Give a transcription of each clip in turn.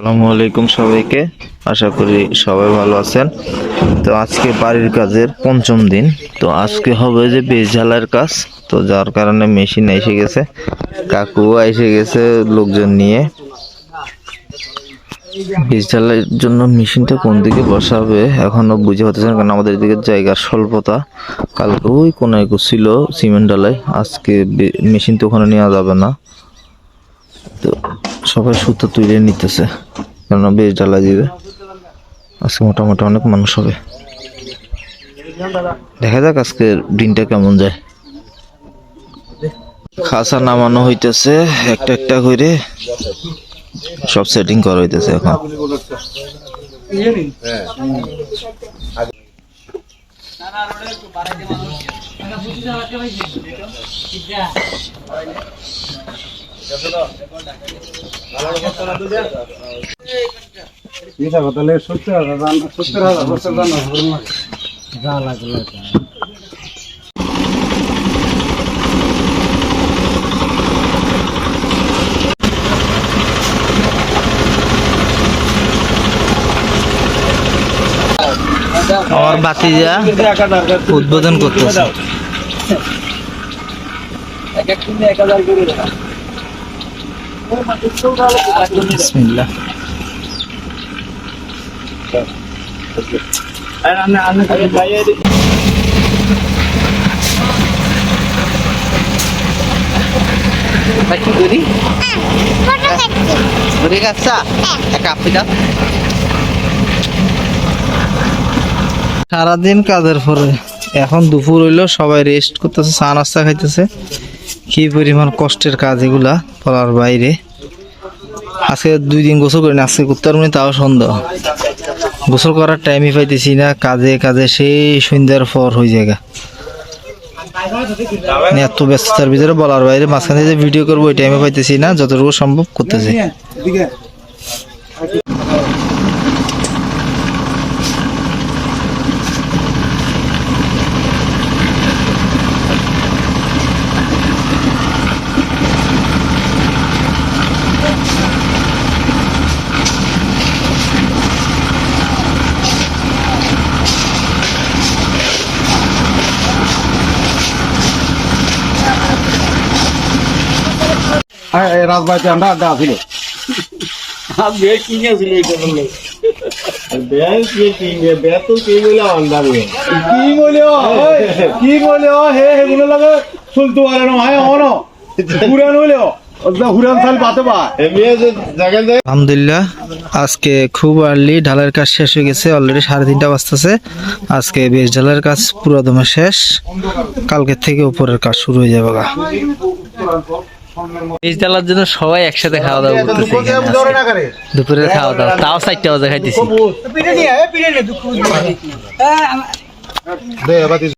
আসসালামু আলাইকুম সবাইকে। আশা করি সবাই ভালো আছেন। তো আজকে বাড়ির কাজের পঞ্চম দিন। তো আজকে হবে যে বেশ ঝালার কাজ। তো যার কারণে মেশিন এসে গেছে। কাকু এসে গেছে লোকজন নিয়ে। ঢালাইয়ের জন্য মেশিনটা কোন দিকে বসাবে এখনও বুঝে হতেছে কারণ আমাদের এদিকে জায়গার স্বল্পতা। কালকে ওই কোনায় ছিল সিমেন্ট ঢালাই। আজকে মেশিন তো ওখানে নেওয়া যাবে না। তো সবাই সুতো তুলে নিতেছে। কেননা বেশ ডালা দিবে। আজকে মোটামুটি অনেক মানুষ হবে। দেখা যাক আজকে দিনটা কেমন যায়। খাসা নামানো হইতেছে, একটা একটা করে। সব সেটিং করা হইতেছে এখন। যা লাগল তাই। আমার বাতিজা উদ্বোধন করতেছে বিসমিল্লাহ কি করি? ঘুরে গেছা? কাপি দাও সারাদিন কাজের পরে। এখন দুপুর হইল সবাই রেস্ট করতেছে চা নাস্তা খাইতেছে। কি পরিমাণ কষ্টের কাজ এগুলা বলার বাইরে? আজকে দুই দিন গোসল করিনি, আজকে করতে পারব তাও সন্দেহ। গোসল করার টাইমই পাইতেছি না, কাজে কাজে সেই সন্ধ্যার পর হয়ে যায়। মানে এত ব্যস্ততার ভিতরে বলার বাইরে, মাঝখানে যে ভিডিও করব, ওই টাইমে পাইতেছি না, যতটুকু সম্ভব করতেছি। রাজবাড়িতে আমরা আড্ডা আছিল। কি বলে কি বলে হে হেগুলো লাগে চলতে পারে না হয় অন আলহামদুলিল্লাহ আজকে খুব আর্লি ঢালাইয়ের কাজ শেষ হয়ে গেছে অলরেডি সাড়ে তিনটা বাজতেছে। আজকে বেশ ঢালাইয়ের কাজ পুরো দমে শেষ। কালকে থেকে উপরের কাজ শুরু হয়ে যাবে বেশ জন্য সবাই একসাথে খাওয়া দাওয়া করতেছে। দুপুরের খাওয়া দাওয়া। তাও চারটা বাজে খাইতেছি।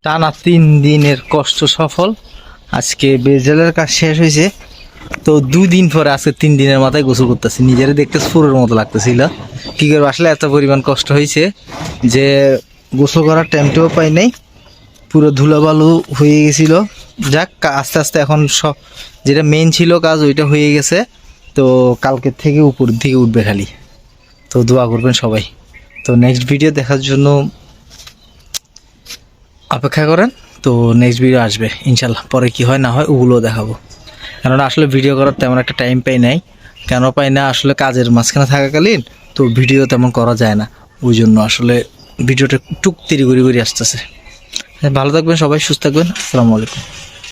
টানা তিন দিনের কষ্ট সফল। আজকে বেজালের কাজ শেষ হয়েছে। তো দুদিন পরে আজকে তিন দিনের মাথায় গোসল করতেছি। নিজেরা দেখতে সুরের মতো লাগতেছিল। কি করে আসলে এত পরিমাণ কষ্ট হয়েছে যে গোসল করার টাইমটাও পাই নাই। পুরো ধুলাবালু হয়ে গেছিল। যাক আস্তে আস্তে এখন সব যেটা মেন ছিল কাজ ওইটা হয়ে গেছে। তো কালকের থেকে উপর দিকে উঠবে খালি। তো দোয়া করবেন সবাই। তো নেক্সট ভিডিও দেখার জন্য অপেক্ষা করেন। তো নেক্সট ভিডিও আসবে, ইনশাল্লাহ। পরে কি হয় না হয়, ওগুলোও দেখাবো। কেননা আসলে ভিডিও করার তেমন একটা টাইম পাই নাই। কেন পাই না, আসলে কাজের মাঝখানে থাকাকালীন তো ভিডিও তেমন করা যায় না। ওই জন্য আসলে ভিডিওটা টুক তিরি করে করে আসতেছে। ভালো থাকবেন সবাই, সুস্থ থাকবেন। আসসালামু আলাইকুম।